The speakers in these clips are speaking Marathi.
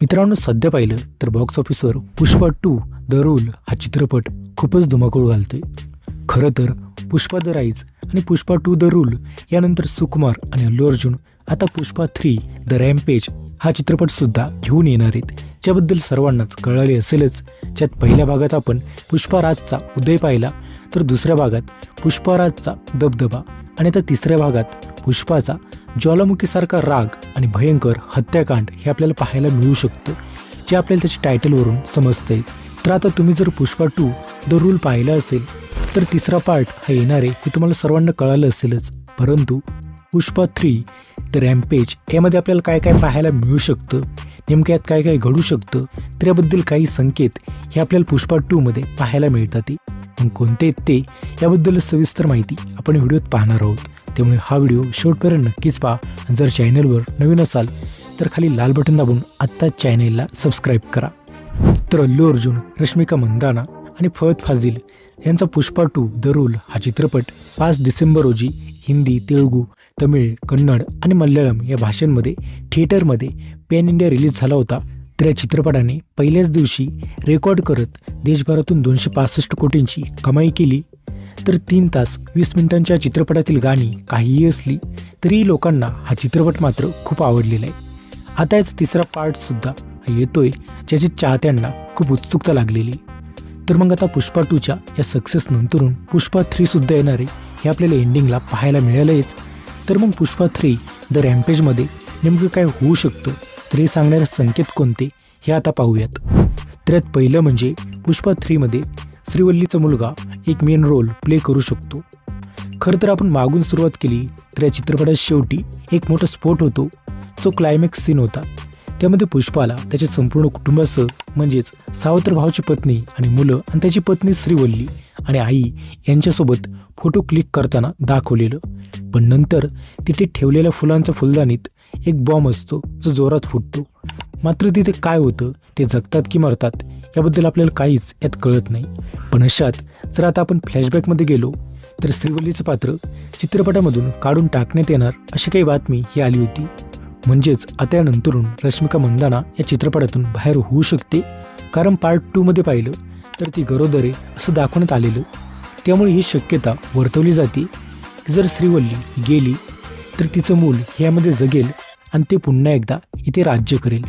मित्रांनो सध्या पाहिलं तर बॉक्स ऑफिसवर पुष्पा टू द रूल हा चित्रपट खूपच धुमाकूळ घालतोय. खरं तर पुष्पा द राईज आणि पुष्पा टू द रूल यानंतर सुकुमार आणि अल्लू अर्जुन आता पुष्पा थ्री द रॅम्पेज हा चित्रपटसुद्धा घेऊन येणार आहेत. ज्याबद्दल सर्वांनाच कळाले असेलच ज्यात पहिल्या भागात आपण पुष्पाराजचा उदय पाहिला तर दुसऱ्या भागात पुष्पाराजचा दबदबा आणि आता तिसऱ्या भागात पुष्पाचा ज्वालामुखीसारखा राग आणि भयंकर हत्याकांड हे आपल्याला पाहायला मिळू शकतं. जे आपल्याला त्याच्या टायटलवरून समजतेच तर आता तुम्ही जर पुष्पा टू द रूल पाहिलं असेल तर तिसरा पार्ट हा येणार आहे हे तुम्हाला सर्वांना कळालं असेलच. परंतु पुष्पा थ्री द रॅम्पेज यामध्ये आपल्याला काय काय पाहायला मिळू शकतं? नेमक्या यात काय काय घडू शकतं? तर याबद्दल काही संकेत हे आपल्याला पुष्पा टूमध्ये पाहायला मिळतात. मग कोणते आहेत ते? याबद्दल सविस्तर माहिती आपण व्हिडिओत पाहणार आहोत. त्यामुळे हा व्हिडिओ शेवटपर्यंत नक्कीच पहा. जर चॅनलवर नवीन असाल तर खाली लाल बटन दाबून आत्ताच चॅनेलला सबस्क्राईब करा. तर अल्लू अर्जुन रश्मिका मंदाना आणि फहद फाझिल यांचा पुष्पा टू द रूल हा चित्रपट पाच डिसेंबर रोजी हिंदी तेलुगू तमिळ कन्नड आणि मल्याळम या भाषांमध्ये थिएटरमध्ये पॅन इंडिया रिलीज झाला होता. तर या चित्रपटाने पहिल्याच दिवशी रेकॉर्ड करत देशभरातून दोनशे पासष्ट कोटींची कमाई केली. तर तीन तास वीस मिनिटांच्या चित्रपटातील गाणी काहीही असली तरीही लोकांना हा चित्रपट मात्र खूप आवडलेला आहे. आता याचा तिसरा पार्टसुद्धा येतोय ज्याची चाहत्यांना खूप उत्सुकता लागलेली तर मग आता पुष्पा टूच्या या सक्सेस नंतरून पुष्पा थ्रीसुद्धा येणार आहे हे आपल्याला एंडिंगला पाहायला मिळालंच तर मग पुष्पा थ्री द रॅम्पेजमध्ये नेमकं काय होऊ शकतं? तर हे सांगणारे संकेत कोणते? हे आता पाहूयात. तर यात पहिलं म्हणजे पुष्पा थ्रीमध्ये श्रीवल्लीचा मुलगा एक मेन रोल प्ले करू शकतो. खरं तर आपण मागून सुरुवात केली तर या चित्रपटात शेवटी एक मोठा स्फोट होतो जो क्लायमॅक्स सीन होता. त्यामध्ये पुष्पाला त्याच्या संपूर्ण कुटुंबासह म्हणजेच सावत्र भावाची पत्नी आणि मुलं आणि त्याची पत्नी श्रीवल्ली आणि आई यांच्यासोबत फोटो क्लिक करताना दाखवलेलं. पण नंतर तिथे ठेवलेल्या फुलांच्या फुलदाणीत एक बॉम्ब असतो जो जोरात फुटतो. मात्र तिथे काय होतं ते जगतात की मरतात याबद्दल आपल्याला काहीच यात कळत नाही. पण अशात जर आता आपण फ्लॅशबॅकमध्ये गेलो तर श्रीवल्लीचं पात्र चित्रपटामधून काढून टाकण्यात येणार अशी काही बातमी ही आली होती. म्हणजेच आता यानंतरून रश्मिका मंदाना या चित्रपटातून बाहेर होऊ शकते. कारण पार्ट टूमध्ये पाहिलं तर ती गरोदरे असं दाखवण्यात आलेलं. त्यामुळे ही शक्यता वर्तवली जाते. की जर श्रीवल्ली गेली तर तिचं मूल यामध्ये जगेल आणि ते पुन्हा एकदा इथे राज्य करेल.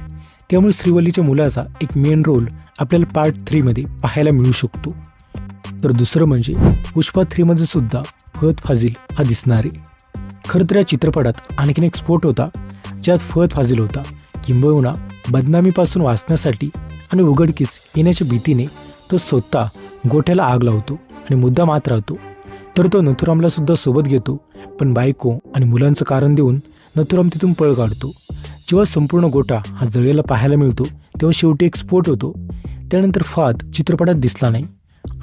त्यामुळे श्रीवल्लीच्या मुलाचा एक मेन रोल आपल्याला पार्ट थ्रीमध्ये पाहायला मिळू शकतो. तर दुसरं म्हणजे पुष्पा थ्रीमध्ये सुद्धा फहद फाझिल हा दिसणार आहे. खरं तर या चित्रपटात आणखीन एक स्फोट होता ज्यात फहद फाझिल होता. किंबहुना बदनामीपासून वाचण्यासाठी आणि उघडकीस येण्याच्या भीतीने तो स्वतः गोठ्याला आग लावतो आणि मुद्दा मात राहतो. तर तो नथुरामला सुद्धा सोबत घेतो पण बायको आणि मुलांचं कारण देऊन नथुराम तिथून पळ काढतो. जेव्हा संपूर्ण गोठा हा जळेला पाहायला मिळतो तेव्हा शेवटी एक स्फोट होतो. त्यानंतर फाद चित्रपटात दिसला नाही.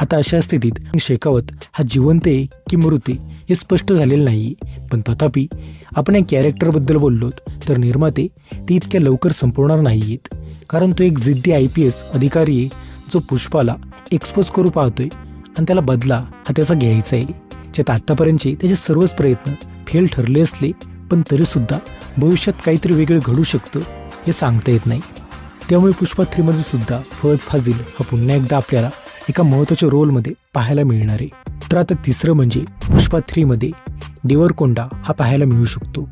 आता अशा स्थितीत शेकावत हा जिवंत आहे की मृत आहे हे स्पष्ट झालेलं नाही पण तथापि आपण या कॅरेक्टरबद्दल बोललोत तर निर्माते ते इतक्या लवकर संपवणार नाही आहेत कारण तो एक जिद्दी आय पी एस अधिकारी आहे जो पुष्पाला एक्सपोज करू पाहतोय आणि त्याला बदला हा त्याचा घ्यायचा आहे. ज्यात आत्तापर्यंतचे त्याचे सर्वच प्रयत्न फेल ठरले असले पण तरीसुद्धा भविष्यात काहीतरी वेगळं घडू शकतं हे सांगता येत नाही. त्यामुळे पुष्पा थ्रीमध्ये सुद्धा फहद फाझिल हा पुन्हा एकदा आपल्याला एका महत्त्वाच्या रोलमध्ये पाहायला मिळणार आहे. तर आता तिसरं म्हणजे पुष्पा थ्रीमध्ये देवरकोंडा हा पाहायला मिळू शकतो.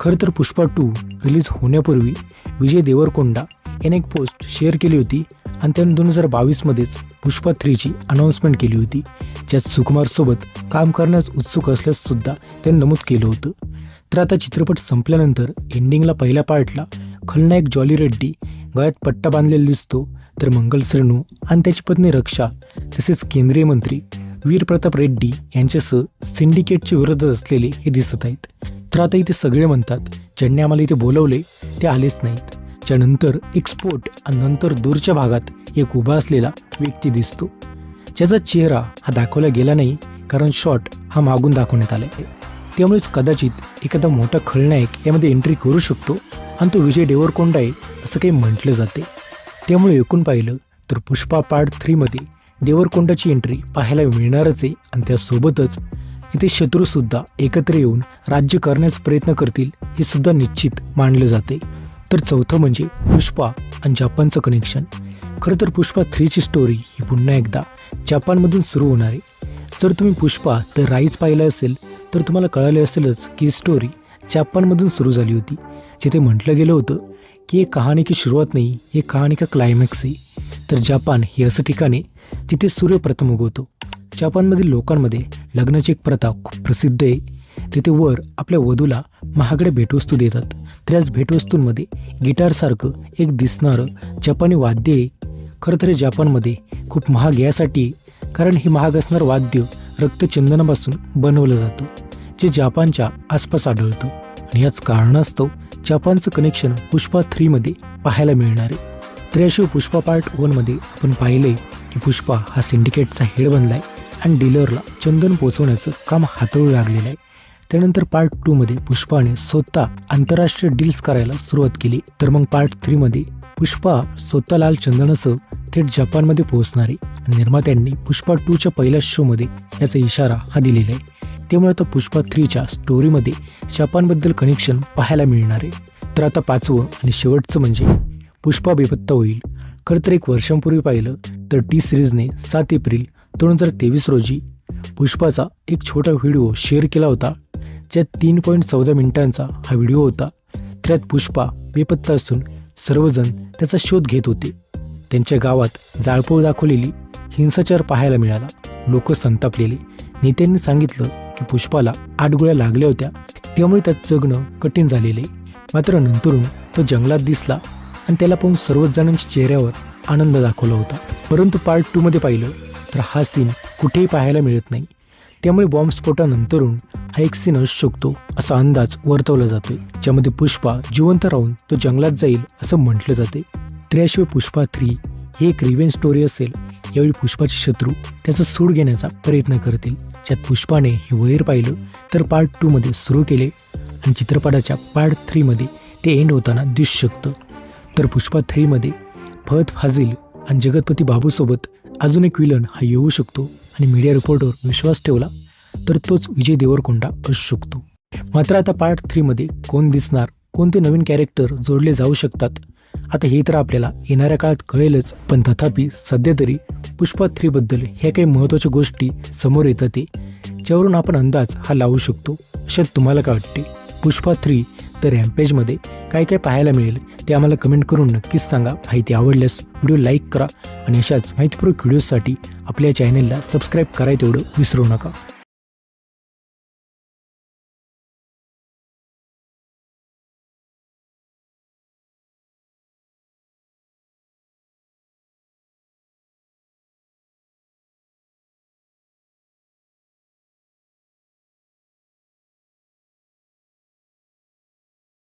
खरं तर पुष्पा टू रिलीज होण्यापूर्वी विजय देवरकोंडा याने एक पोस्ट शेअर केली होती आणि त्याने दोन हजार बावीसमध्येच पुष्पा थ्रीची अनाऊन्समेंट केली होती. ज्यात सुकुमारसोबत काम करण्यास उत्सुक असल्याससुद्धा त्याने नमूद केलं होतं. तर आता चित्रपट संपल्यानंतर एंडिंगला पहिल्या पार्टला खलनायक जॉली रेड्डी गळ्यात पट्टा बांधलेला दिसतो तर मंगल सरणू आणि त्याची पत्नी रक्षा तसेच केंद्रीय मंत्री वीर प्रताप रेड्डी यांच्यासह सिंडिकेटचे विरोधात असलेले हे दिसत आहेत. तर आता इथे सगळे म्हणतात ज्यांनी आम्हाला इथे बोलवले ते आलेच नाहीत. त्यानंतर एक स्फोट आणि नंतर दूरच्या भागात एक उभा असलेला व्यक्ती दिसतो. ज्याचा चेहरा हा दाखवला गेला नाही कारण शॉट हा मागून दाखवण्यात आला आहे. त्यामुळेच कदाचित एखादा मोठा खलनायक यामध्ये एंट्री करू शकतो. आणि तो विजय देवरकोंडा आहे असं काही म्हटलं जाते. त्यामुळे एकूण पाहिलं तर पुष्पा पार्ट थ्रीमध्ये देवरकोंडाची एंट्री पाहायला मिळणारच आहे. आणि त्यासोबतच इथे शत्रूसुद्धा एकत्र येऊन राज्य करण्याचा प्रयत्न करतील हे सुद्धा निश्चित मानलं जाते. तर चौथं म्हणजे पुष्पा आणि जपानचं कनेक्शन खरं तर पुष्पा थ्रीची स्टोरी ही पुन्हा एकदा जपानमधून सुरू होणार आहे. जर तुम्ही पुष्पा तर राईज पाहिलं असेल तर तुम्हाला कळाले असेलच की ही स्टोरी जापानमधून सुरू झाली होती जिथे म्हटलं गेलं होतं की एक कहाणी की सुरुवात नाही हे कहाणी का क्लायमॅक्स आहे. तर जापान हे असं ठिकाण आहे जिथे सूर्य प्रथम उगवतो. जपानमधील लोकांमध्ये लग्नाची एक प्रथा खूप प्रसिद्ध आहे. तिथे वर आपल्या वधूला महागड्या भेटवस्तू देतात. तर याच भेटवस्तूंमध्ये गिटारसारखं एक दिसणारं जपानी वाद्य आहे. खरं तर जापानमध्ये जपानमध्ये खूप महाग यासाठी कारण हे महाग असणारं वाद्य रक्तचंदनापासून बनवलं जातं जे जपानच्या आसपास आढळतं. आणि याच कारणास्तव जपानचं कनेक्शन पुष्पा थ्रीमध्ये पाहायला मिळणार आहे. तर याशिवाय पुष्पा पार्ट वनमध्ये आपण पाहिले की पुष्पा हा सिंडिकेटचा हेड बनला आहे आणि डीलरला चंदन पोचवण्याचं काम हाताळू लागलेलं आहे. त्यानंतर पार्ट टूमध्ये पुष्पाने स्वतः आंतरराष्ट्रीय डील्स करायला सुरुवात केली. तर मग पार्ट थ्रीमध्ये पुष्पा स्वतः लाल चंदनासह थेट जपानमध्ये पोहोचणारे निर्मात्यांनी पुष्पा टूच्या पहिल्या शोमध्ये याचा इशारा हा दिलेला आहे. त्यामुळे आता पुष्पा थ्रीच्या स्टोरीमध्ये जपानबद्दल कनेक्शन पाहायला मिळणार आहे. तर आता पाचवं आणि शेवटचं म्हणजे पुष्पा बेपत्ता होईल. खरं तर एक वर्षांपूर्वी पाहिलं तर टी सिरीजने सात एप्रिल दोन हजार तेवीस रोजी पुष्पाचा एक छोटा व्हिडिओ शेअर केला होता. ज्यात तीन पॉईंट चौदा मिनिटांचा हा व्हिडिओ होता. त्यात पुष्पा बेपत्ता असून सर्वजण त्याचा शोध घेत होते. त्यांच्या गावात जाळपोळ दाखवलेली हिंसाचार पाहायला मिळाला. लोक संतापलेले. नेत्यांनी सांगितलं की पुष्पाला आठ गोळ्या लागल्या होत्या. त्यामुळे त्यात जगणं कठीण झालेले मात्र नंतरून तो जंगलात दिसला आणि त्याला पाहून सर्वच जणांच्या चेहऱ्यावर आनंद दाखवला होता. परंतु पार्ट टूमध्ये पाहिलं तर हा सीन कुठेही पाहायला मिळत नाही. त्यामुळे बॉम्बस्फोटानंतरून हा एक सीन असू शकतो असा अंदाज वर्तवला जातोय. ज्यामध्ये पुष्पा जिवंत राहून तो जंगलात जाईल असं म्हटलं जाते त्र्याशिवाय पुष्पा थ्री ही एक रिव्हेन स्टोरी असेल. यावेळी पुष्पाचे शत्रू त्याचा सूड घेण्याचा प्रयत्न करतील. ज्यात पुष्पाने हे वैर पाहिलं तर पार्ट टूमध्ये सुरू केले आणि चित्रपटाच्या पार्ट थ्रीमध्ये ते एंड होताना दिसू शकतं. तर पुष्पा थ्रीमध्ये फहद फाझिल आणि जगतपती बाबूसोबत अजून एक विलन हा येऊ शकतो आणि मीडिया रिपोर्टवर विश्वास ठेवला तर तोच विजय देवरकोंडा असू शकतो. मात्र आता पार्ट थ्रीमध्ये कोण दिसणार कोणते नवीन कॅरेक्टर जोडले जाऊ शकतात आता हे तर आपल्याला येणाऱ्या काळात कळेलच पण तथापि सध्या तरी पुष्पा थ्रीबद्दल ह्या काही महत्त्वाच्या गोष्टी समोर येतात ते ज्यावरून आपण अंदाज हा लावू शकतो. अशात तुम्हाला काय वाटते? पुष्पा थ्री तर रॅम्पेजमध्ये काय काय पाहायला मिळेल ते आम्हाला कमेंट करून नक्कीच सांगा. माहिती आवडल्यास व्हिडिओ लाईक करा आणि अशाच माहितीपूर्वक व्हिडिओसाठी आपल्या चॅनलला सबस्क्राईब करायला तेवढं विसरू नका.